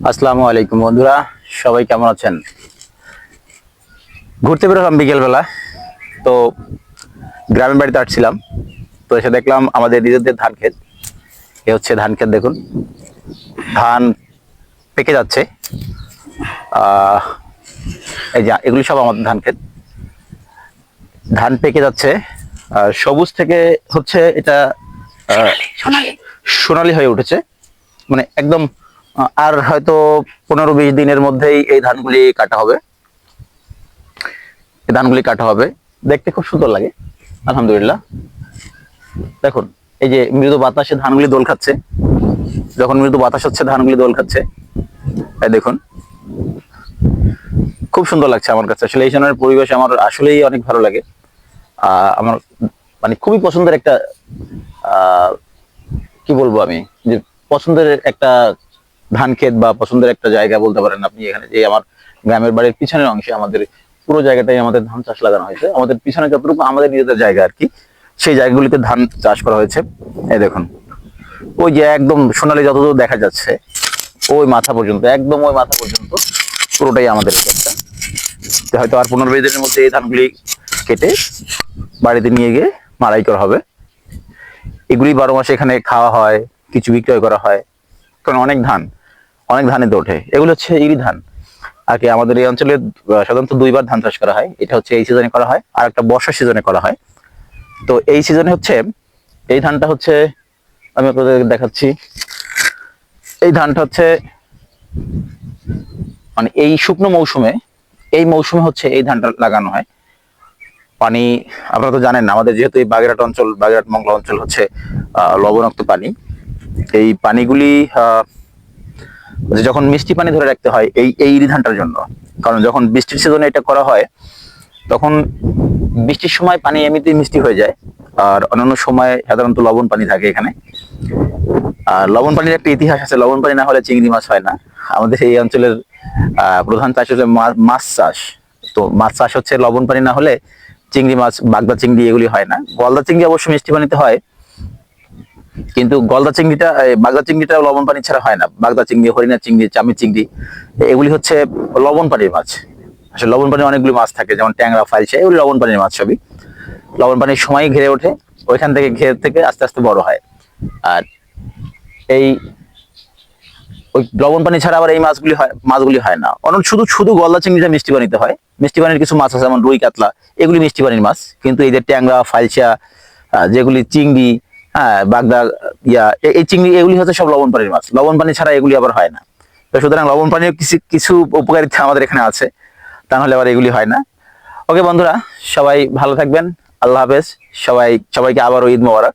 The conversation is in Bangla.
আসসালামু আলাইকুম বন্ধুরা সবাই কেমন আছেন? ঘুরতে বেরোলাম বিকেলবেলা তো গ্রামের বাড়িতে আসছিলাম তো এসে দেখলাম আমাদের নিজেদের ধান ক্ষেত এ হচ্ছে ধান ক্ষেত দেখুন। ধান পেকে যাচ্ছে এই যে এগুলি সব আমাদের ধান ক্ষেত। ধান পেকে যাচ্ছে আর সবুজ থেকে হচ্ছে এটা সোনালি হয়ে উঠেছে মানে একদম আর হয়তো পনেরো বিশ দিনের মধ্যেই এই ধানগুলি কাটা হবে। এই ধানগুলি কাটা হবে। দেখতে খুব সুন্দর লাগে, আলহামদুলিল্লাহ। দেখুন, এই যে মৃদু বাতাসে ধানগুলি দোল খাচ্ছে, যখন মৃদু বাতাস হচ্ছে, ধানগুলি দোল খাচ্ছে। এই দেখুন, খুব সুন্দর লাগছে আমার কাছে। আসলে এই সময়ের পরিবেশ আমার আসলেই অনেক ভালো লাগে। আমার মানে খুবই পছন্দের একটা কি বলব আমি? যে পছন্দের একটা ধান ক্ষেত বা পছন্দের একটা জায়গা বলতে পারেন আপনি, এখানে যে আমার গ্রামের বাড়ির পিছনের অংশে আমাদের পুরো জায়গাটাই আমাদের ধান চাষ লাগানো হয়েছে। আমাদের পিছনে যতটুকু আমাদের নিজেদের জায়গা আর কি, সেই জায়গাগুলিতে ধান চাষ করা হয়েছে। এই দেখুন, ওই যে একদম সোনালি যতদূর দেখা যাচ্ছে, ওই মাথা পর্যন্ত, একদম ওই মাথা পর্যন্ত পুরোটাই আমাদের ক্ষেতটা। হয়তো আর পনেরো বিশ দিনের মধ্যে এই ধানগুলি কেটে বাড়িতে নিয়ে গিয়ে মাড়াই করা হবে। এগুলি বারো মাসে এখানে খাওয়া হয়, কিছু বিক্রয় করা হয়, কারণ অনেক ধান অনেক ধানে ওঠে এগুলো হচ্ছে ইরি ধান। আর কি আমাদের এই অঞ্চলে সাধারণত দুইবার ধান চাষ করা হয়। এটা হচ্ছে এই সিজনে করা হয় আর একটা বর্ষা সিজনে করা হয়। তো এই সিজনে হচ্ছে এই ধানটা হচ্ছে আমি আপনাদের দেখাচ্ছি। এই ধানটা হচ্ছে মানে এই শুকনো মৌসুমে এই মৌসুমে হচ্ছে এই ধানটা লাগানো হয়। পানি আপনারা তো জানেন না আমাদের যেহেতু এই বাগেরহাট অঞ্চল বাগেরহাট মংলা অঞ্চল হচ্ছে লবণাক্ত পানি। এই পানিগুলি আহ, যে যখন মিষ্টি পানি ধরে রাখতে হয় এই এই ইরি ধানটার জন্য। কারণ যখন বৃষ্টির সিজনে এটা করা হয়, তখন বৃষ্টির সময় পানি এমনিতেই মিষ্টি হয়ে যায়, আর অন্যান্য সময় সাধারণত লবণ পানি থাকে এখানে। আর লবণ পানির একটা ইতিহাস আছে, লবণ পানি না হলে চিংড়ি মাছ হয় না। আমাদের এই অঞ্চলের প্রধান চাষ হচ্ছে মাছ চাষ। তো মাছ চাষ হচ্ছে লবণ পানি না হলে চিংড়ি মাছ, বাগদা চিংড়ি এগুলি হয় না। গলদা চিংড়ি অবশ্য মিষ্টি পানিতে হয় কিন্তু গলদা চিংড়িটা বাগদা চিংড়িটা লবণ পানি ছাড়া হয় না। বাগদা চিংড়ি হরিণা চিংড়ি চামি চিংড়ি এগুলি হচ্ছে লবণ পানির মাছ। আসলে লবণ পানির অনেকগুলি মাছ থাকে যেমন ট্যাংরা ফাইলসা এগুলি লবণ পানির মাছ সবই। লবণ পানির সময় ঘিরে ওঠে ওইখান থেকে ঘের থেকে আস্তে আস্তে বড় হয়। আর এই ওই লবণ পানি ছাড়া আবার এই মাছগুলি হয় মাছগুলি হয় না। অন্য শুধু শুধু গলদা চিংড়িটা মিষ্টি পানিতে হয়। মিষ্টি পানির কিছু মাছ আছে যেমন রুই কাতলা এগুলি মিষ্টি পানির মাছ। কিন্তু যে ট্যাংরা ফাইলসা আহ, যেগুলি চিংড়ি হ্যাঁ বাগদা ইয়া এই চিংড়ি, এগুলি হচ্ছে সব লবণ পানির মাছ। লবণ পানি ছাড়া এগুলি আবার হয় না। তো সুতরাং লবণ পানির কিছু কিছু উপকারিতা আমাদের এখানে আছে। তা নাহলে আবার এগুলি হয় না। ওকে বন্ধুরা, সবাই ভালো থাকবেন। আল্লাহ হাফেজ। সবাই, সবাইকে আবারও ঈদ মোবারক।